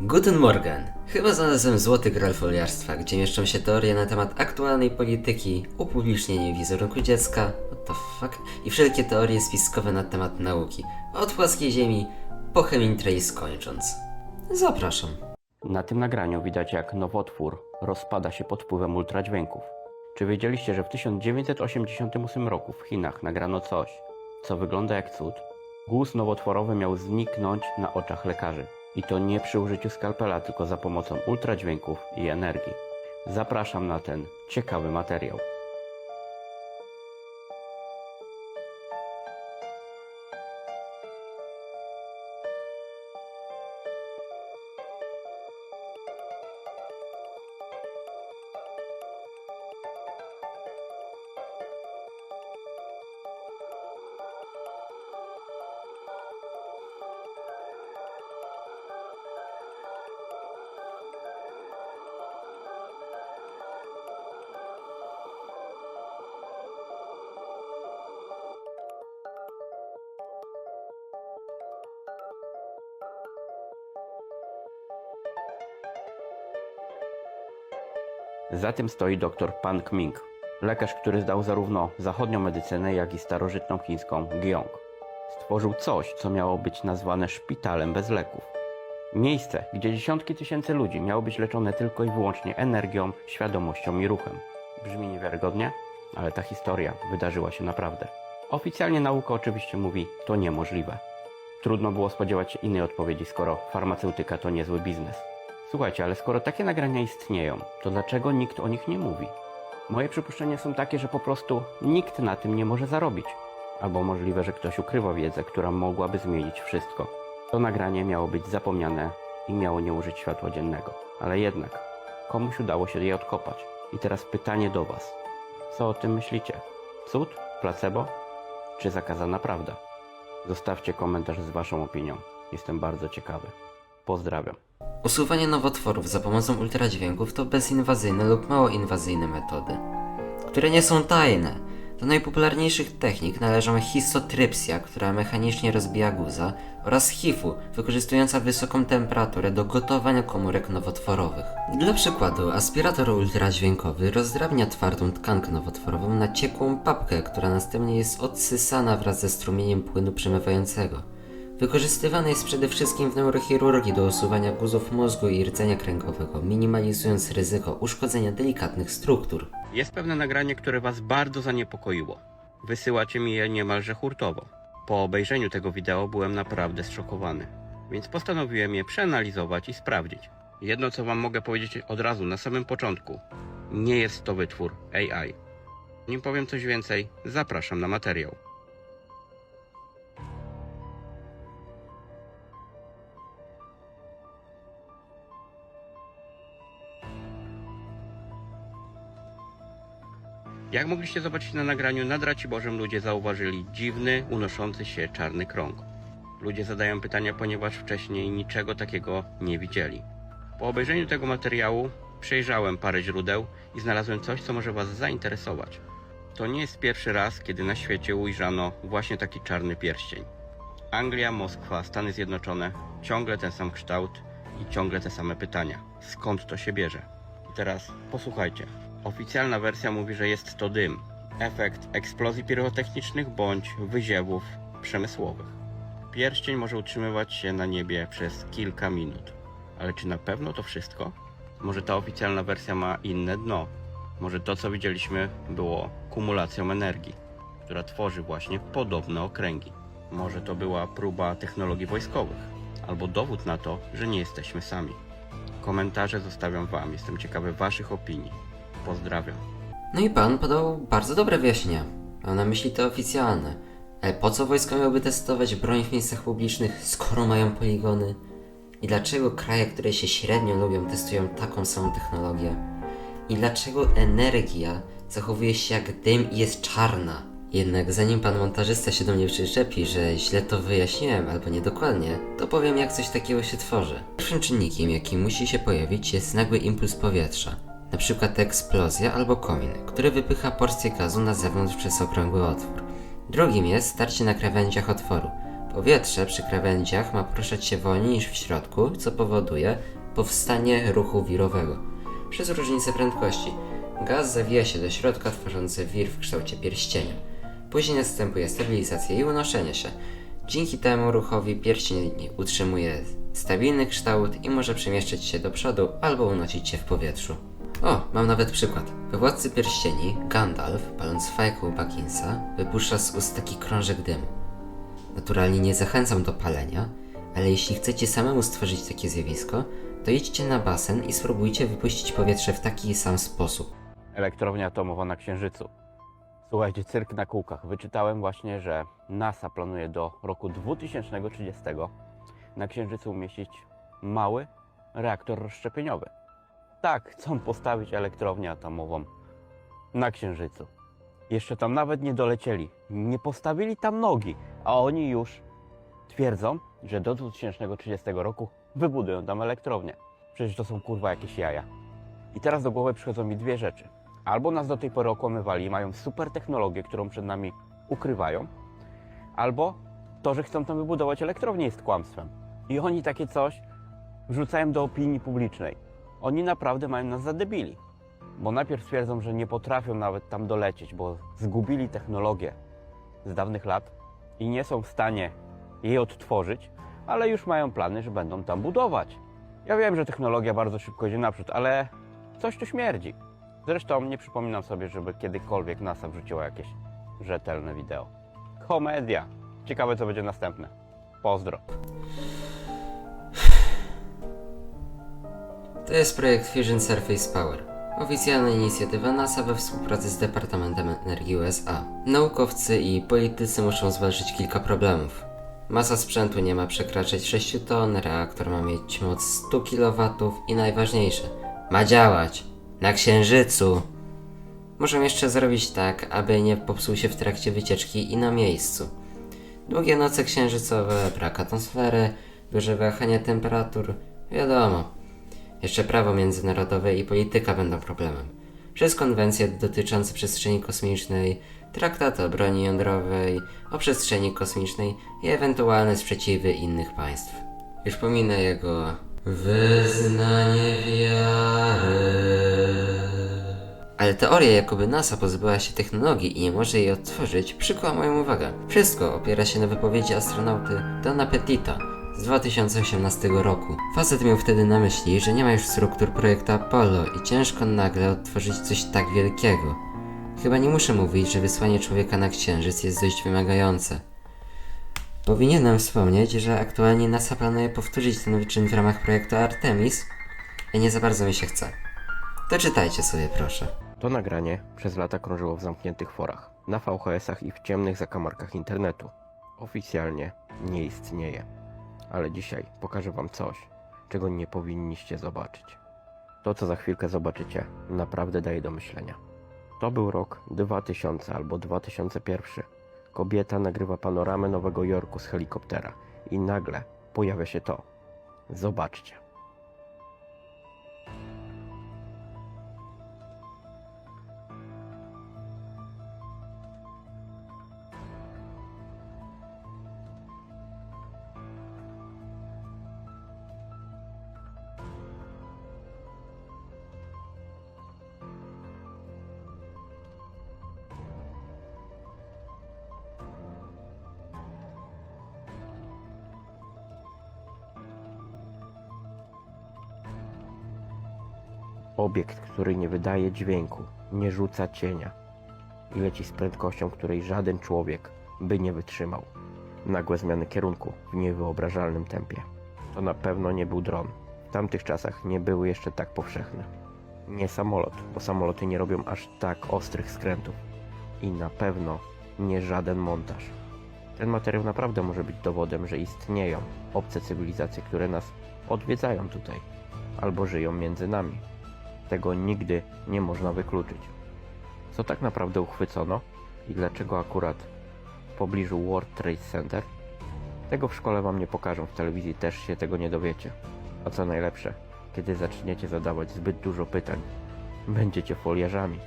Guten Morgen. Chyba znalazłem złoty gral foliarstwa, gdzie mieszczą się teorie na temat aktualnej polityki, upublicznienie wizerunku dziecka, what the fuck, i wszelkie teorie spiskowe na temat nauki, od płaskiej ziemi po Chemintray skończąc. Zapraszam. Na tym nagraniu widać jak nowotwór rozpada się pod wpływem ultradźwięków. Czy wiedzieliście, że w 1988 roku w Chinach nagrano coś, co wygląda jak cud? Guz nowotworowy miał zniknąć na oczach lekarzy. I to nie przy użyciu skalpela, tylko za pomocą ultradźwięków i energii. Zapraszam na ten ciekawy materiał. Za tym stoi dr Pan Kming, lekarz, który zdał zarówno zachodnią medycynę, jak i starożytną chińską Giong. Stworzył coś, co miało być nazwane szpitalem bez leków. Miejsce, gdzie dziesiątki tysięcy ludzi miało być leczone tylko i wyłącznie energią, świadomością i ruchem. Brzmi niewiarygodnie, ale ta historia wydarzyła się naprawdę. Oficjalnie nauka oczywiście mówi, to niemożliwe. Trudno było spodziewać się innej odpowiedzi, skoro farmaceutyka to niezły biznes. Słuchajcie, ale skoro takie nagrania istnieją, to dlaczego nikt o nich nie mówi? Moje przypuszczenia są takie, że po prostu nikt na tym nie może zarobić. Albo możliwe, że ktoś ukrywa wiedzę, która mogłaby zmienić wszystko. To nagranie miało być zapomniane i miało nie użyć światła dziennego. Ale jednak, komuś udało się je odkopać. I teraz pytanie do Was. Co o tym myślicie? Cud? Placebo? Czy zakazana prawda? Zostawcie komentarz z Waszą opinią. Jestem bardzo ciekawy. Pozdrawiam. Usuwanie nowotworów za pomocą ultradźwięków to bezinwazyjne lub mało inwazyjne metody, które nie są tajne. Do najpopularniejszych technik należą histotrypsja, która mechanicznie rozbija guza, oraz HIFU, wykorzystująca wysoką temperaturę do gotowania komórek nowotworowych. Dla przykładu, aspirator ultradźwiękowy rozdrabnia twardą tkankę nowotworową na ciekłą papkę, która następnie jest odsysana wraz ze strumieniem płynu przemywającego. Wykorzystywany jest przede wszystkim w neurochirurgii do usuwania guzów mózgu i rdzenia kręgowego, minimalizując ryzyko uszkodzenia delikatnych struktur. Jest pewne nagranie, które Was bardzo zaniepokoiło. Wysyłacie mi je niemalże hurtowo. Po obejrzeniu tego wideo byłem naprawdę zszokowany, więc postanowiłem je przeanalizować i sprawdzić. Jedno, co Wam mogę powiedzieć od razu na samym początku: nie jest to wytwór AI. Nim powiem coś więcej, zapraszam na materiał. Jak mogliście zobaczyć na nagraniu, nad Raciborzem ludzie zauważyli dziwny, unoszący się czarny krąg. Ludzie zadają pytania, ponieważ wcześniej niczego takiego nie widzieli. Po obejrzeniu tego materiału przejrzałem parę źródeł i znalazłem coś, co może Was zainteresować. To nie jest pierwszy raz, kiedy na świecie ujrzano właśnie taki czarny pierścień. Anglia, Moskwa, Stany Zjednoczone, ciągle ten sam kształt i ciągle te same pytania. Skąd to się bierze? I teraz posłuchajcie. Oficjalna wersja mówi, że jest to dym. Efekt eksplozji pirotechnicznych bądź wyziewów przemysłowych. Pierścień może utrzymywać się na niebie przez kilka minut. Ale czy na pewno to wszystko? Może ta oficjalna wersja ma inne dno? Może to, co widzieliśmy, było kumulacją energii, która tworzy właśnie podobne okręgi? Może to była próba technologii wojskowych, albo dowód na to, że nie jesteśmy sami. Komentarze zostawiam Wam, jestem ciekawy Waszych opinii. Pozdrawiam. No i pan podał bardzo dobre wyjaśnienia. Mam na myśli te oficjalne. Ale po co wojsko miałoby testować broń w miejscach publicznych, skoro mają poligony? I dlaczego kraje, które się średnio lubią, testują taką samą technologię? I dlaczego energia zachowuje się jak dym i jest czarna? Jednak zanim pan montażysta się do mnie przyczepi, że źle to wyjaśniłem albo niedokładnie, to powiem jak coś takiego się tworzy. Pierwszym czynnikiem, jaki musi się pojawić jest nagły impuls powietrza. Przykład eksplozja albo komin, który wypycha porcję gazu na zewnątrz przez okrągły otwór. Drugim jest starcie na krawędziach otworu, Powietrze przy krawędziach ma poruszać się wolniej niż w środku, co powoduje powstanie ruchu wirowego. Przez różnicę prędkości gaz zawija się do środka, tworzący wir w kształcie pierścienia. Później następuje stabilizacja i unoszenie się. Dzięki temu ruchowi pierścień utrzymuje stabilny kształt i może przemieszczać się do przodu albo unosić się w powietrzu. O, mam nawet przykład. We Władcy Pierścieni Gandalf, paląc fajkę u Backinsa, wypuszcza z ust taki krążek dymu. Naturalnie nie zachęcam do palenia, ale jeśli chcecie samemu stworzyć takie zjawisko, to idźcie na basen i spróbujcie wypuścić powietrze w taki sam sposób. Elektrownia atomowa na Księżycu. Słuchajcie, cyrk na kółkach. Wyczytałem właśnie, że NASA planuje do roku 2030 na Księżycu umieścić mały reaktor rozszczepieniowy. Tak, chcą postawić elektrownię atomową na Księżycu. Jeszcze tam nawet nie dolecieli, nie postawili tam nogi, a oni już twierdzą, że do 2030 roku wybudują tam elektrownię. Przecież to są kurwa jakieś jaja. I teraz do głowy przychodzą mi dwie rzeczy. Albo nas do tej pory okłamywali i mają super technologię, którą przed nami ukrywają, albo to, że chcą tam wybudować elektrownię jest kłamstwem. I oni takie coś wrzucają do opinii publicznej. Oni naprawdę mają nas za debili. Bo najpierw twierdzą, że nie potrafią nawet tam dolecieć, bo zgubili technologię z dawnych lat i nie są w stanie jej odtworzyć, ale już mają plany, że będą tam budować. Ja wiem, że technologia bardzo szybko idzie naprzód, ale coś tu śmierdzi. Zresztą nie przypominam sobie, żeby kiedykolwiek NASA wrzuciła jakieś rzetelne wideo. Komedia. Ciekawe, co będzie następne. Pozdro. To jest projekt Fusion Surface Power. Oficjalna inicjatywa NASA we współpracy z Departamentem Energii USA. Naukowcy i politycy muszą zwalczyć kilka problemów. Masa sprzętu nie ma przekraczać 6 ton, reaktor ma mieć moc 100 kW i najważniejsze, ma działać na Księżycu. Muszą jeszcze zrobić tak, aby nie popsuł się w trakcie wycieczki i na miejscu. Długie noce księżycowe, brak atmosfery, duże wahania temperatur, wiadomo. Jeszcze prawo międzynarodowe i polityka będą problemem. Przez konwencje dotyczące przestrzeni kosmicznej, traktat o broni jądrowej, o przestrzeni kosmicznej i ewentualne sprzeciwy innych państw. Już pominę jego wyznanie wiary. Ale teoria, jakoby NASA pozbyła się technologii i nie może jej odtworzyć, przykuła moją uwagę. Wszystko opiera się na wypowiedzi astronauty Dona Petita z 2018 roku. Facet miał wtedy na myśli, że nie ma już struktur projektu Apollo i ciężko nagle odtworzyć coś tak wielkiego. Chyba nie muszę mówić, że wysłanie człowieka na Księżyc jest dość wymagające. Powinienem wspomnieć, że aktualnie NASA planuje powtórzyć ten wyczyn w ramach projektu Artemis, a nie za bardzo mi się chce. To czytajcie sobie proszę. To nagranie przez lata krążyło w zamkniętych forach, na VHS-ach i w ciemnych zakamarkach internetu. Oficjalnie nie istnieje. Ale dzisiaj pokażę Wam coś, czego nie powinniście zobaczyć. To, co za chwilkę zobaczycie, naprawdę daje do myślenia. To był rok 2000 albo 2001. Kobieta nagrywa panoramę Nowego Jorku z helikoptera i nagle pojawia się to. Zobaczcie. Obiekt, który nie wydaje dźwięku, nie rzuca cienia i leci z prędkością, której żaden człowiek by nie wytrzymał. Nagłe zmiany kierunku w niewyobrażalnym tempie. To na pewno nie był dron. W tamtych czasach nie były jeszcze tak powszechne. Nie samolot, bo samoloty nie robią aż tak ostrych skrętów. I na pewno nie żaden montaż. Ten materiał naprawdę może być dowodem, że istnieją obce cywilizacje, które nas odwiedzają tutaj albo żyją między nami. Tego nigdy nie można wykluczyć. Co tak naprawdę uchwycono i dlaczego akurat w pobliżu World Trade Center? Tego w szkole wam nie pokażą, w telewizji też się tego nie dowiecie. A co najlepsze, kiedy zaczniecie zadawać zbyt dużo pytań, będziecie foliarzami.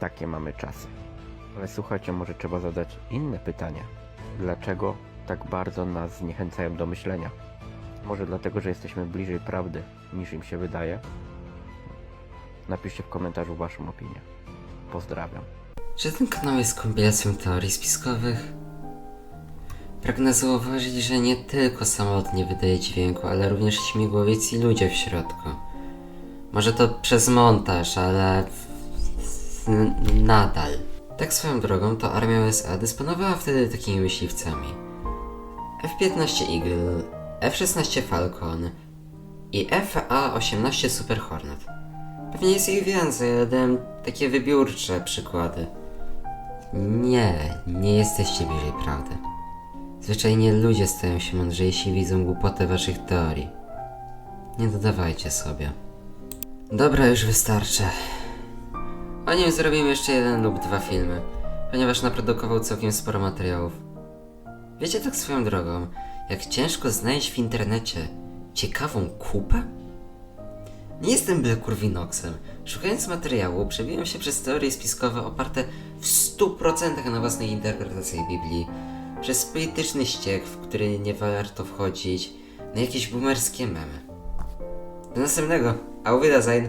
Takie mamy czasy. Ale słuchajcie, może trzeba zadać inne pytanie. Dlaczego tak bardzo nas zniechęcają do myślenia. Może dlatego, że jesteśmy bliżej prawdy niż im się wydaje? Napiszcie w komentarzu waszą opinię. Pozdrawiam. Czy ten kanał jest kompilacją teorii spiskowych? Pragnę zauważyć, że nie tylko samolot nie wydaje dźwięku, ale również śmigłowiec i ludzie w środku. Może to przez montaż, ale... nadal. Tak swoją drogą, to armia USA dysponowała wtedy takimi myśliwcami. F-15 Eagle, F-16 Falcon i FA-18 Super Hornet. Pewnie jest ich więcej, ale dałem takie wybiórcze przykłady. Nie, nie jesteście bliżej prawdy. Zwyczajnie ludzie stają się mądrzejsi widzą głupotę waszych teorii. Nie dodawajcie sobie. Dobra, już wystarczy. O nim zrobimy jeszcze jeden lub dwa filmy, ponieważ naprodukował całkiem sporo materiałów. Wiecie tak swoją drogą, jak ciężko znaleźć w internecie ciekawą kupę? Nie jestem byle kurwinoksem. Szukając materiału, przebiłem się przez teorie spiskowe oparte w 100% na własnej interpretacji Biblii, przez polityczny ściek, w który nie warto wchodzić, na jakieś boomerskie memy. Do następnego. Auf Wiedersehen.